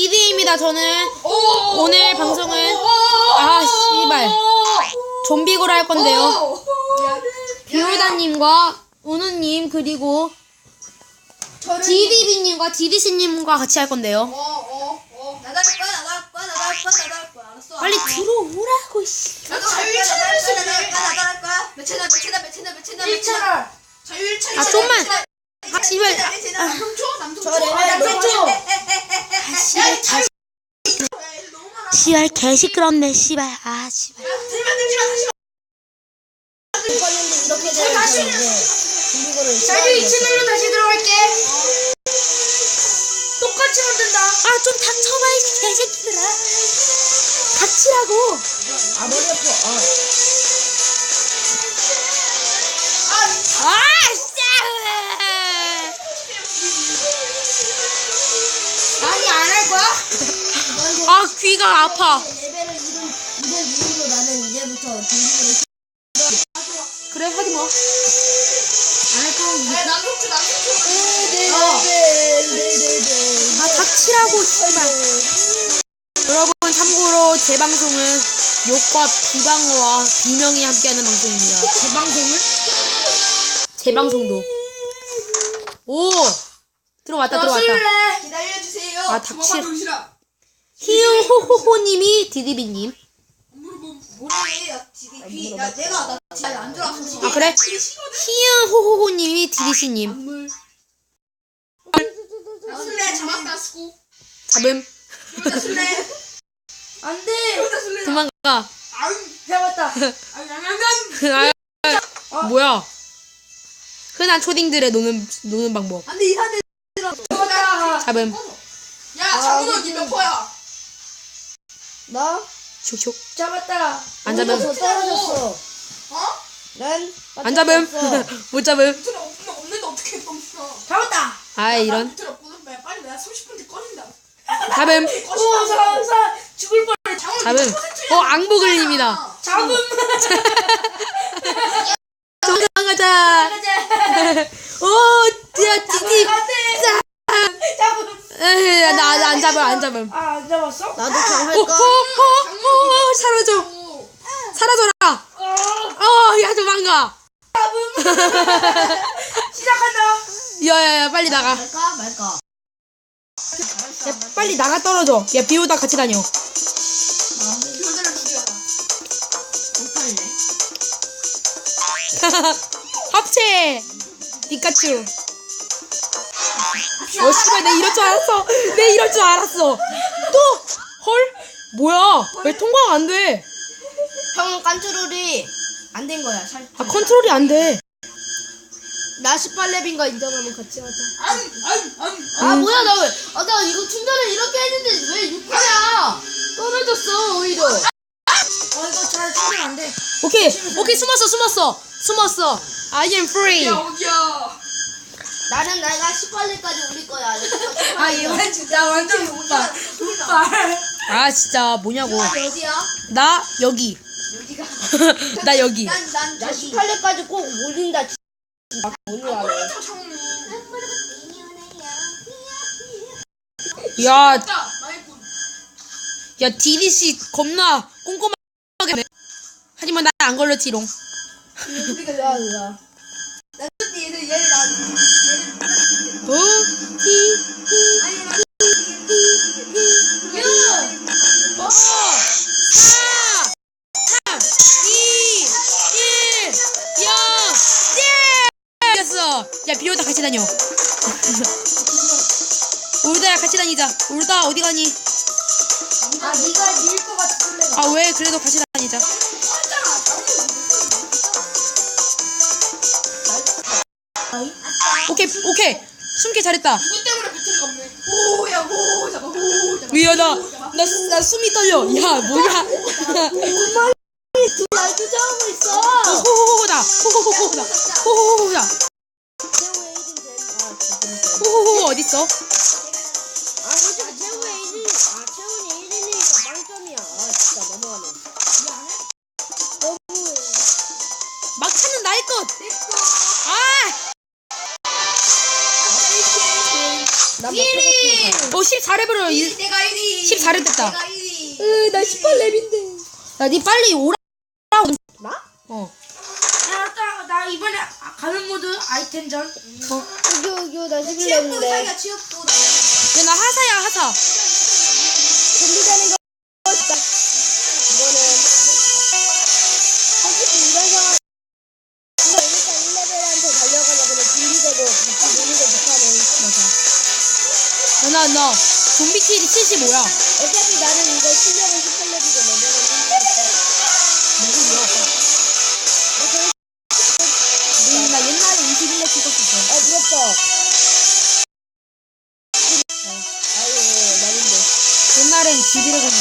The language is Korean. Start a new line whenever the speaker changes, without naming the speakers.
디디입니다. 저는
오,
오늘
오,
방송은- 아,
오,
씨발.
오,
좀비고를 할 건데요.
오.
비올다님과 우누님 그리고 디디비님과 디디씨님과 같이 할 건데요.
어, 어, 어.
빨리
아.
들어오라고 씨.
나도 자유 채널 쓰면 나도 할 거야, 나도 할 거야. 몇 채널, 몇 채널, 몇 채널, 몇 채널, 몇 채널. 자유 채널.
아, 좀만. 아, 씨발. 아,
너무 많아.
씨발 개 시끄럽 네 씨발. 아 씨발.
들면 들지마, 들지마.
이거는 이렇게 되면
다시
저 이제 준비고를
자유 이 채널로 다시 들어갈게. 똑같이 만든다.
아 좀 닥쳐봐 이 개새끼들아. 닥치라고.
아 머리 아파 아.
아 씨.
아
귀가 아파.
레벨을 나는 이제부터
그래 하지 마. 안할 거면
아, 남북주 남북주.
네네네네
아 닥치라고 씨발. 여러분 참고로 제 방송은 욕과 비방어와 비명이 함께하는 방송입니다. 제 방송을? 제 방송도. 오 들어왔다 들어왔다.
기다려주세요.
아, 닥치-
주먹만 정신아.
히응호호호님이 디디비님.
야 내가 나안 들어왔어.
아 그래? 히응호호호님이 디디씨님.
물. 술래 잡았다 수고.
잡음.
혼자 술래.
안돼
혼자 술래.
도망가.
아유
잡았다
아유 양양양.
아, 뭐야? 흔한 초딩들의 노는 노는 방법.
안 돼 이한테 들어.
잡음.
야 장훈아 니몇 퍼야?
나
슉슉.
잡았다
안 잡음.
저 떨어졌어
어?
난
안 잡음. 못 잡음.
없는 없는데 어떻게 없어?
잡았다
아 이런.
밑에 없거든. 빨리 빨리 내가 30분 뒤 꺼진다.
잡음.
꺼진다.
죽을 뻔
장훈아
잡음. 어 앙보글님이다.
잡음
도망가자. 오, 야 디디.
잡음
나안 잡음 안 잡음.
아 안 잡았어? 나도
오,
그냥
오, 오, 오, 사라져.
오.
사라져라. 어, 야 도망가.
시작한다
야 야 야 빨리 나가.
말까 말까
야 빨리 나가 떨어져. 야 비 오다 같이 다녀. 합체. 피카츄. 어 씨발 내 이럴 줄 알았어. 내 이럴 줄 알았어. 또 헐? 뭐야? 왜 통과가 안 돼?
형 컨트롤이 안 된 거야 살...
아 컨트롤이 안 돼.
나 18렙인 거 인정하면 같이 하자 아 뭐야 나 왜? 아나 이거 충전을 이렇게 했는데 왜 6파야? 떨어졌어 오히려. 어 이거 잘 충전 안 돼.
오케이 오케이 숨었어 숨었어 숨었어. I am free.
야 어디야?
나는 내가 18렙까지 올릴 거야.
아 얘만 진짜 완전 못발 못발.
아 진짜 뭐냐고.
어디야?
나 여기.
여기가.
나 여기.
난난 나 18렙까지 꼭 올린다. 아, 올려야 돼.
장훈.
야. 야 디디씨 겁나 꼼꼼하게. 하네. 하지만 나 안 걸렸지롱.
우리가
으아 으아.
나 얘를 얘를 나
야 비오다 같이 다녀. 울다야 같이 다니자. 울다 어디 가니?
아 네가 이길 것 같은데.
아 왜 그래도 같이 다니자. 오케이 오케이 숨기 잘했다.
누구 때문에 배터리가 없네. 오야 오 잡아 오 잡아.
미안하다. 나, 나 숨이 떨려. 야 뭐야? 호호호호다. 호호호호다. 호호호호다. 호호호 어딨어?
아 솔직히 최후의 1인. 아 최훈이 1인이니까 빵점이야. 아 진짜 너무하네. 너무해.
막차는 나의 것. 아!
나못 해봤으니까.
오 14레벨을 이,
내가 1위
14렙 됐다.
내가 1위
으 나 18렙인데.
야, 니 빨리 오라.
나?
어.
이번에 가면 모드 아이템전.
어?
이거 이거 나 죽을랬는데.
사이가 취업도.
나 하사야 하사.
좀비 되는 거
나나. 좀비킬이 75야.
어차피 나는 이거 아이고 나